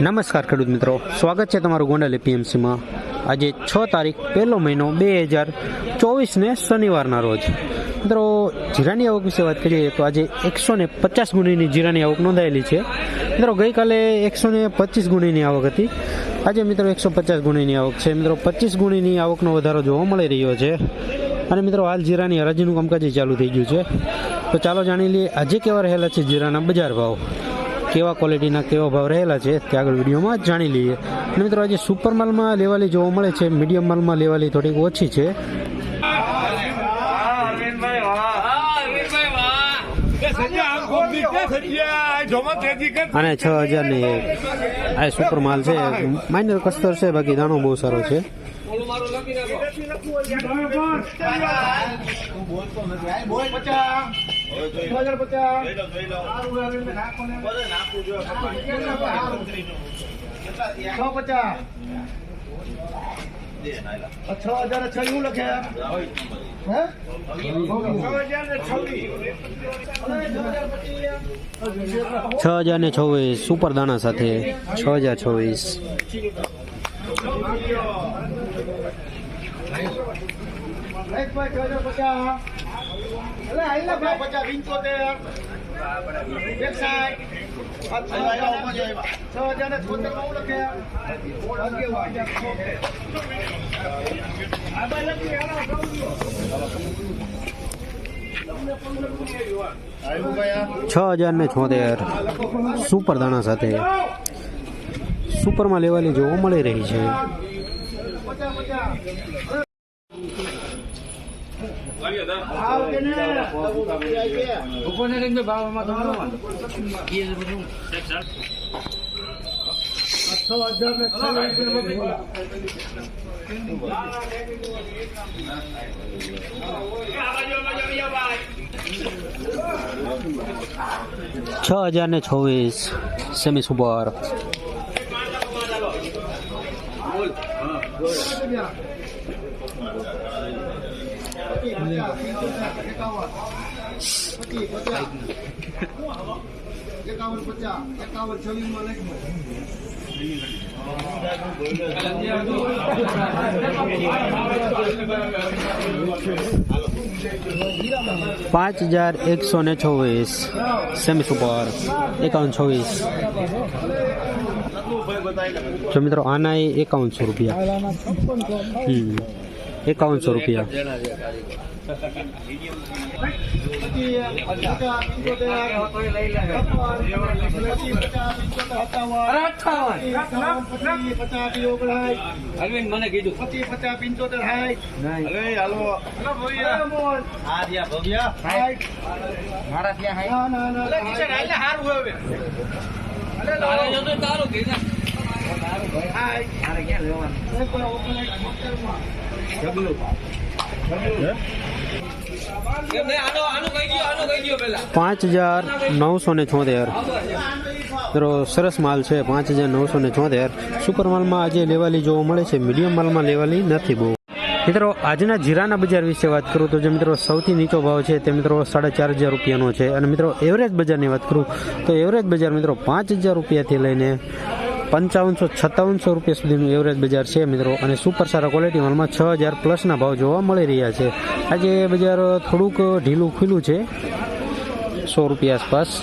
નમસ્કાર ખેડૂત મિત્રો. સ્વાગત છે તમારું ગોંડલ એપીએમસીમાં. આજે છ તારીખ, પહેલો મહિનો બે હજાર ચોવીસને શનિવારના રોજ. મિત્રો, જીરાની આવક વિશે વાત કરીએ તો આજે એકસો ને પચાસ ગુણીની જીરાની આવક નોંધાયેલી છે. મિત્રો, ગઈકાલે એકસો ને પચીસ ગુણીની આવક હતી. આજે મિત્રો એકસો પચાસ ગુણીની આવક છે. મિત્રો, પચીસ ગુણીની આવકનો વધારો જોવા મળી રહ્યો છે. અને મિત્રો, હાલ જીરાની હરાજીનું કામકાજ ચાલુ થઈ ગયું છે. તો ચાલો જાણી લઈએ, આજે કેવા રહેલા છે જીરાના બજાર ભાવ? કેવા ક્વોલિટીના કેવા ભાવ રહેલા છે, તે આગળ વિડીયોમાં જાણી લઈએ. અને મિત્રો, આજે સુપર માલમાં લેવાલી જોવા મળે છે મીડિયમ માલમાં લેવાલી થોડીક ઓછી છે. અને છ હજારની આ સુપર માલ છે. માઇનર કસ્તર છે, બાકી દાણો બહુ સારો છે. છ હજાર છ એવું લખે છ હજાર ને છવ્વીસ, સુપર દાણા સાથે છ હજાર છવ્વીસ. પચાસ. પચાસ પંચોતેર. છ હજાર છોતેર છ હજાર ને છોતેર. સુપર દાણા સાથે. સુપરમાં લેવાલી જોવા મળી રહી છે. પચાસ પચાસ આવ કે ને છ હજાર ને છ છ હજાર ને છવ્વીસ, સેમી સુપર. એકાવન પચાસ એકાવન છવ્વીસમાં લખી પાંચ હજાર એકસો ને છવ્વીસ સેમી સુપર એકાવન છવ્વીસ જો મિત્રો આના એકાવનસો રૂપિયા. એકાવનસો રૂપિયા. મને કીધું. પચીસ પચાસ પિંચોતેર મારા ત્યાં ના ના ના. તારે તારું ક્યાં લેવાનું પાંચ હજાર નવસો ને છોતેર સરસ માલ છે, પાંચ હજાર નવસો ને છોતેર સુપર માલમાં આજે લેવાલી જોવા મળે છે, મીડિયમ માલમાં લેવાલી નથી બહુ. મિત્રો, આજના જીરાના બજાર વિશે વાત કરું તો જે મિત્રો સૌથી નીચો ભાવ છે તે મિત્રો સાડા ચાર હજાર રૂપિયાનો છે. અને મિત્રો એવરેજ બજારની વાત કરું તો એવરેજ બજાર મિત્રો પાંચ હજાર રૂપિયાથી લઈને પંચાવનસો છતાવનસો રૂપિયા સુધીનું એવરેજ બજાર છે મિત્રો. અને સુપર સારા ક્વોલિટી માલમાં છ હજાર પ્લસના ભાવ જોવા મળી રહ્યા છે. આજે બજાર થોડુંક ઢીલું ખુલ્લું છે. સો રૂપિયા આસપાસ.